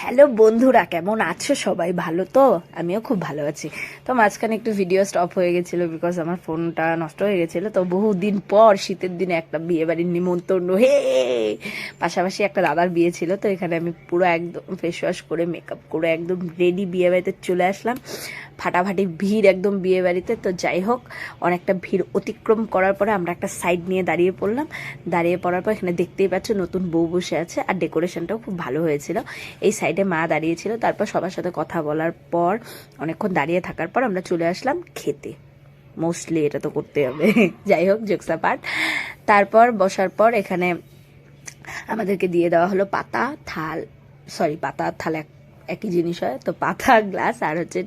Hello বন্ধুরা, কেমন আছো সবাই? ভালো তো? আমিও খুব ভালো আছি। তো মাঝখানে একটু ভিডিও স্টপ হয়ে গেছিল বিকজ আমার ফোনটা নষ্ট হয়ে গেছিল। তো বহুদিন পর শীতের দিনে একটা বিয়ে বাড়ির নিমন্ত্রণ, হে! পাশাপাশি একটা দাদার বিয়ে ছিল, তো এখানে আমি পুরো একদম ফেস ওয়াশ করে মেকআপ করে একদম রেডি বিয়ে বাড়িতে চলে আসলাম। ফাটাফাটি ভিড় একদম বিয়ে বাড়িতে। তো যাই হোক, অনেকটা ভিড় অতিক্রম করার পরে আমরা একটা সাইড নিয়ে দাঁড়িয়ে পড়লাম। দাঁড়িয়ে পড়ার পর এখানে দেখতেই পাচ্ছ নতুন বউ বসে আছে। আর ডেকোরেশনটাও খুব ভালো হয়েছিল। এই সাইডে মা দাঁড়িয়েছিল তারপর সবার সাথে কথা বলার পর, অনেকক্ষণ দাঁড়িয়ে থাকার পর আমরা চলে আসলাম খেতে। মোস্টলি এটা তো করতে হবে। যাই হোক জোকসা পার্ট তারপর বসার পর এখানে আমাদেরকে দিয়ে দেওয়া হলো পাতা, থাল সরি পাতা, থাল এক একই জিনিস হয়, তো পাতা গ্লাস আর হচ্ছে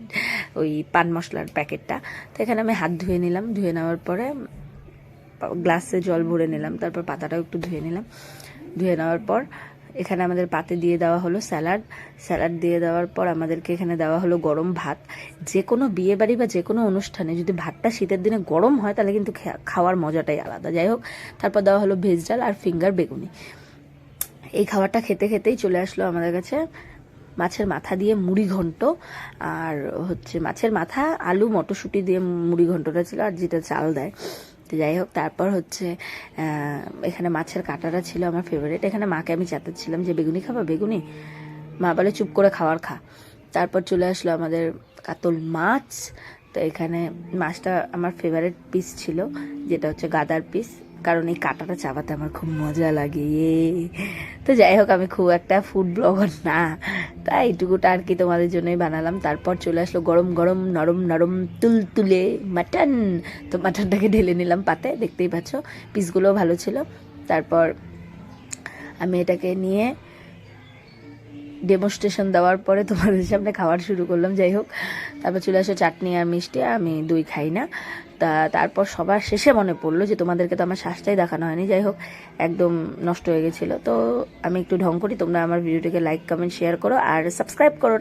ওই পান মশলার প্যাকেটটা। তো এখানে আমি হাত ধুয়ে নিলাম, ধুয়ে নেওয়ার পরে গ্লাসে জল ভরে নিলাম, তারপর পাতাটাও একটু ধুয়ে নিলাম। ধুয়ে নেওয়ার পর এখানে আমাদের পাতে দিয়ে দেওয়া হলো স্যালাড। স্যালাড দিয়ে দেওয়ার পর আমাদেরকে এখানে দেওয়া হলো গরম ভাত। যে কোনো বিয়ে বাড়ি বা যে কোনো অনুষ্ঠানে যদি ভাতটা শীতের দিনে গরম হয়, তাহলে কিন্তু খাওয়ার মজাটাই আলাদা। যাই হোক, তারপর দেওয়া হলো ভেজ ডাল আর ফিঙ্গার বেগুনি। এই খাবারটা খেতে খেতেই চলে আসলো আমাদের কাছে মাছের মাথা দিয়ে মুড়ি ঘন্ট আর হচ্ছে মাছের মাথা, আলু, মটরশুঁটি দিয়ে মুড়ি ঘন্টটা ছিল আর যেটা চাল দেয়। তো যাই হোক, তারপর হচ্ছে এখানে মাছের কাঁটাটা ছিল আমার ফেভারিট এখানে মাকে আমি চাতাচ্ছিলাম যে, বেগুনি খাবা? বেগুনি? মা বলে, চুপ করে খাওয়ার খা। তারপর চলে আসলো আমাদের কাতল মাছ। তো এখানে মাছটা আমার ফেভারিট পিস ছিল, যেটা হচ্ছে গাদার পিস কারণ এই কাঁটাটা চাপাতে আমার খুব মজা লাগে ইয়ে। তো যাই হোক, আমি খুব একটা ফুড ব্লগার না। তাই এইটুকুটা আর কি তোমাদের জন্যই বানালাম। তারপর চলে আসলো গরম গরম নরম নরম তুল তুলে মাটন। তো মাটনটাকে ঢেলে নিলাম পাতে, দেখতেই পাচ্ছ পিসগুলোও ভালো ছিল। তারপর আমি এটাকে নিয়ে ডেমনস্ট্রেশন দেওয়ার পরে তোমাদের সামনে খাওয়ার শুরু করলাম, যাই হোক। তারপর চলে আসে চাটনি আর মিষ্টি, আমি দই খাই না। তা তারপর সবার শেষে মনে পড়ল যে তোমাদেরকে তো আমার শ্বাসটাই দেখানো হয়নি। যাই হোক, একদম নষ্ট হয়ে গেছিল। তো আমি একটু ঢং করি, তোমরা আমার ভিডিওটিকে লাইক কমেন্ট শেয়ার করো আর সাবস্ক্রাইব করো।